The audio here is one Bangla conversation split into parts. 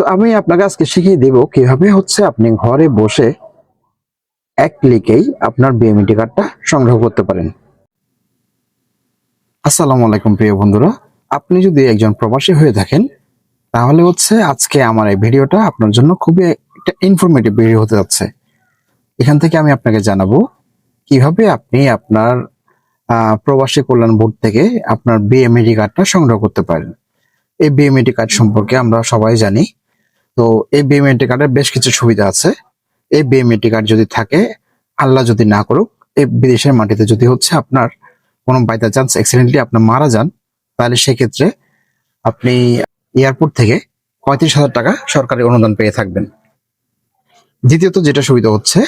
সো আমি আপনাকে আজকে শিখিয়ে দেব কীভাবে হচ্ছে আপনি ঘরে বসে এক ক্লিকেই আপনার বিএমইটি কার্ডটা সংগ্রহ করতে পারেন। আসসালামু আলাইকুম প্রিয় বন্ধুরা, আপনি যদি একজন প্রবাসী হয়ে থাকেন, তাহলে হচ্ছে আজকে আমার এই ভিডিওটা আপনার জন্য খুবই একটা ইনফরমেটিভ ভিডিও হতে যাচ্ছে। এখান থেকে আমি আপনাকে জানাব কীভাবে আপনি আপনার প্রবাসী কল্যাণ বোর্ড থেকে আপনার বিএমইডি কার্ডটা সংগ্রহ করতে পারেন। এই বিএমইডি কার্ড সম্পর্কে আমরা সবাই জানি তো এই বিএমইডি কার্ডের বেশ কিছু সুবিধা আছে। এই বিএমইডি কার্ড যদি থাকে, আল্লাহ যদি না করুক, এই বিদেশের মাটিতে যদি হচ্ছে আপনার কোনো বাইদা চান্স অ্যাক্সিডেন্টলি আপনার মারা যান, তাহলে সেক্ষেত্রে আপনি এয়ারপোর্ট থেকে পঁয়ত্রিশ হাজার টাকা সরকারি অনুদান পেয়ে থাকবেন। দ্বিতীয়ত যেটা সুবিধা হচ্ছে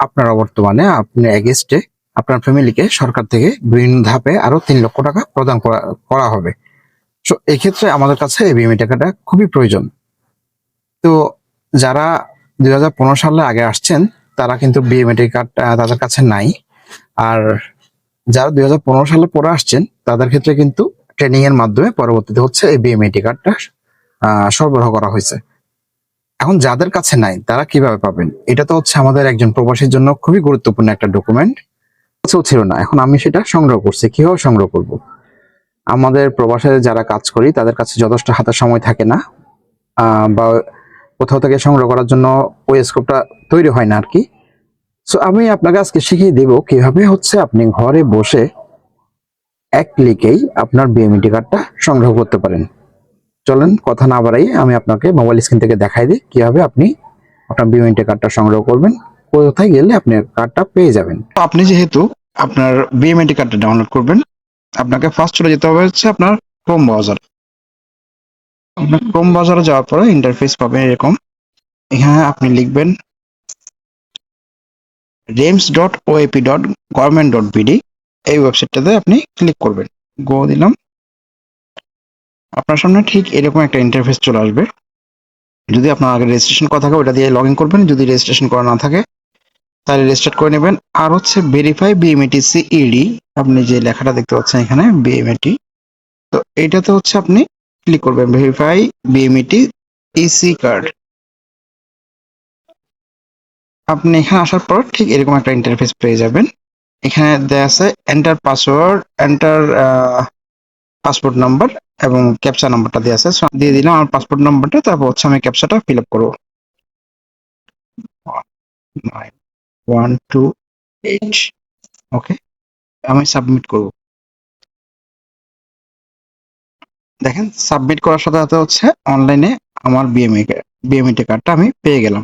আপনারা বর্তমানে আপনি এগেস্টে আপনার ফ্যামিলিকে সরকার থেকে বিভিন্ন ধাপে আরও তিন লক্ষ টাকা প্রদান করা হবে। তো এক্ষেত্রে আমাদের কাছে এই বিমা টাকাটা খুবই প্রয়োজন। তো যারা দুই হাজার পনেরো সালে আগে আসছেন, তারা কিন্তু বিএমএটি কার্ড তাদের কাছে নাই। আর যারা দু হাজার পনেরো সালে পরে আসছেন, তাদের ক্ষেত্রে কিন্তু ট্রেনিং এর মাধ্যমে পরবর্তীতে হচ্ছে এই বিএমএটি কার্ডটা সরবরাহ করা হয়েছে। এখন যাদের কাছে নাই, তারা কীভাবে পাবেন? এটা তো হচ্ছে আমাদের একজন প্রবাসীর জন্য খুবই গুরুত্বপূর্ণ একটা ডকুমেন্ট ছিল না, এখন আমি সেটা সংগ্রহ করছি। কীভাবে সংগ্রহ করব? আমাদের প্রবাসে যারা কাজ করি, তাদের কাছে যথেষ্ট হাতে সময় থাকে না। বা কোথাও থেকে সংগ্রহ করার জন্য ওই স্কোপটা তৈরি হয় না আর কি। সো আমি আপনাকে আজকে শিখিয়ে দেব কীভাবে হচ্ছে আপনি ঘরে বসে এক ক্লিকেই আপনার বিএমইটি কার্ডটা সংগ্রহ করতে পারেন। চলেন, কথা না বাড়াই আমি আপনাকে মোবাইল স্ক্রিন থেকে দেখাই দিই কীভাবে আপনি আপনার বিএমইটি কার্ডটা সংগ্রহ করবেন। কোথায় গেলে আপনি কার্ডটা পেয়ে যাবেন। তো আপনি যেহেতু আপনার বিএমআইডি কার্ডটা ডাউনলোড করবেন, আপনাকে ফার্স্ট চলে যেতে হবে হচ্ছে আপনার ক্রোম ব্রাউজার আপনার ক্রোম ব্রাউজারে যাওয়ার পরে ইন্টারফেস পাবেন এরকম। এখানে আপনি লিখবেন REMS dot OAP dot government dot BD এই ওয়েবসাইটটাতে আপনি ক্লিক করবেন। গো দিলাম। আপনার সামনে ঠিক এরকম একটা ইন্টারফেস চলে আসবে। যদি আপনার আগে রেজিস্ট্রেশন করা থাকে ওটা দিয়ে লগ ইন করবেন। যদি রেজিস্ট্রেশন করা না থাকে, তাহলে রেজিস্টার্ট করে নেবেন। আর হচ্ছে ভেরিফাই বিএমএটি সিইডি আপনি যে লেখাটা দেখতে পাচ্ছেন এখানে বিএমএটি তো এইটাতে হচ্ছে আপনি ক্লিক করবেন ভেরিফাই বিএমএটি ইসি কার্ড আপনি এখানে আসার পর ঠিক এরকম একটা ইন্টারফেস পেয়ে যাবেন। এখানে দেয়া আছে enter password enter passport number এবং ক্যাপচা নাম্বারটা দেওয়া আছে। দিয়ে দিলাম আমার পাসপোর্ট নাম্বারটা তারপর হচ্ছে আমি ক্যাপচাটা ফিল আপ করব। ওয়ান টু ওকে আমি সাবমিট করব। দেখেন সাবমিট করার সাথে সাথে হচ্ছে অনলাইনে আমার বিএমএ বিএমএটি কার্ডটা আমি পেয়ে গেলাম।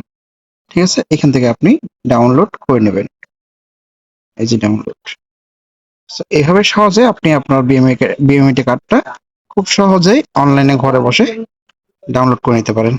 ঠিক আছে? এখান থেকে আপনি ডাউনলোড করে নেবেন। এই যে ডাউনলোড এভাবে সহজে আপনি আপনার বিএমএ বিএমএটি কার্ডটা খুব সহজেই অনলাইনে ঘরে বসে ডাউনলোড করে নিতে পারেন।